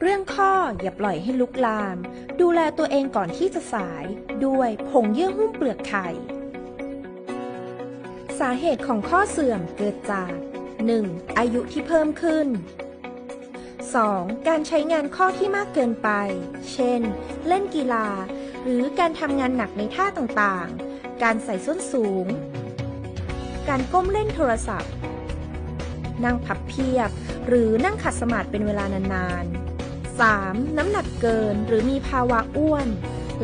เรื่องข้ออย่าปล่อยให้ลุกลาม ดูแลตัวเองก่อนที่จะสาย ด้วยผงเยื่อหุ้มเปลือกไข่ สาเหตุของข้อเสื่อมเกิดจาก 1. อายุที่เพิ่มขึ้น 2. การใช้งานข้อที่มากเกินไป เช่น เล่นกีฬา หรือการทำงานหนักในท่าต่างๆ การใส่ส้นสูง การก้มเล่นโทรศัพท์ นั่งพับเพียบ หรือนั่งขัดสมาธิเป็นเวลานานๆ 3. น้ำหนักเกินหรือมีภาวะอ้วน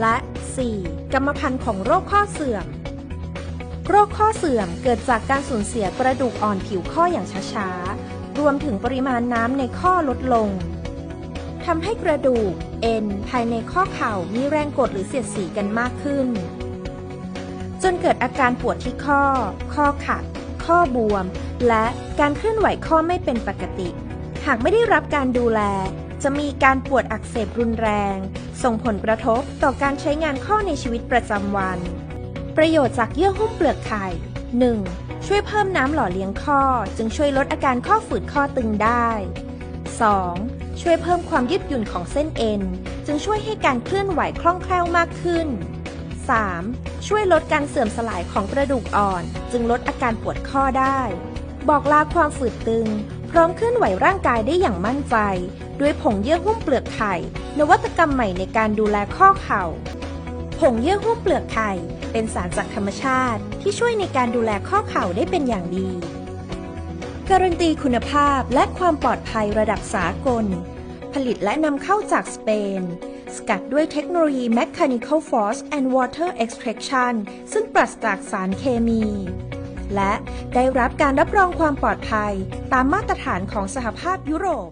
และ 4. กรรมพันธุ์ของโรคข้อเสื่อม โรคข้อเสื่อมเกิดจากการสูญเสียกระดูกอ่อนผิวข้ออย่างช้าๆ รวมถึงปริมาณน้ำในข้อลดลงทำให้กระดูก เอ็น ภายในข้อเข่ามีแรงกดหรือเสียดสีกันมากขึ้น จนเกิดอาการปวดที่ข้อ ข้อขัด ข้อบวม และการเคลื่อนไหวข้อไม่เป็นปกติ หากไม่ได้รับการดูแล จะมีการปวดอักเสบรุนแรง ส่งผลกระทบต่อการใช้งานข้อในชีวิตประจำวัน ประโยชน์จากเยื่อหุ้มเปลือกไข่ 1. ช่วยเพิ่มน้ำหล่อเลี้ยงข้อ จึงช่วยลดอาการข้อฝืดข้อตึงได้ 2. ช่วยเพิ่มความยืดหยุ่นของเส้นเอ็น จึงช่วยให้การเคลื่อนไหวคล่องแคล่วมากขึ้น 3. ช่วยลดการเสื่อมสลายของกระดูกอ่อน จึงลดอาการปวดข้อได้ บอกลาความฝืดตึง พร้อมเคลื่อนไหวร่างกายได้อย่างมั่นใจ ด้วยผงเยื่อหุ้มเปลือกไข่ นวัตกรรมใหม่ในการดูแลข้อเข่า ผงเยื่อหุ้มเปลือกไข่ เป็นสารจากธรรมชาติ ที่ช่วยในการดูแลข้อเข่าได้เป็นอย่างดี การันตีคุณภาพและความปลอดภัยระดับสากล ผลิตและนำเข้าจากสเปน สกัดด้วยเทคโนโลยี Mechanical Force and Water Extraction ซึ่งปราศจากสารเคมี และได้รับการรับรองความปลอดภัยตามมาตรฐานของสหภาพยุโรป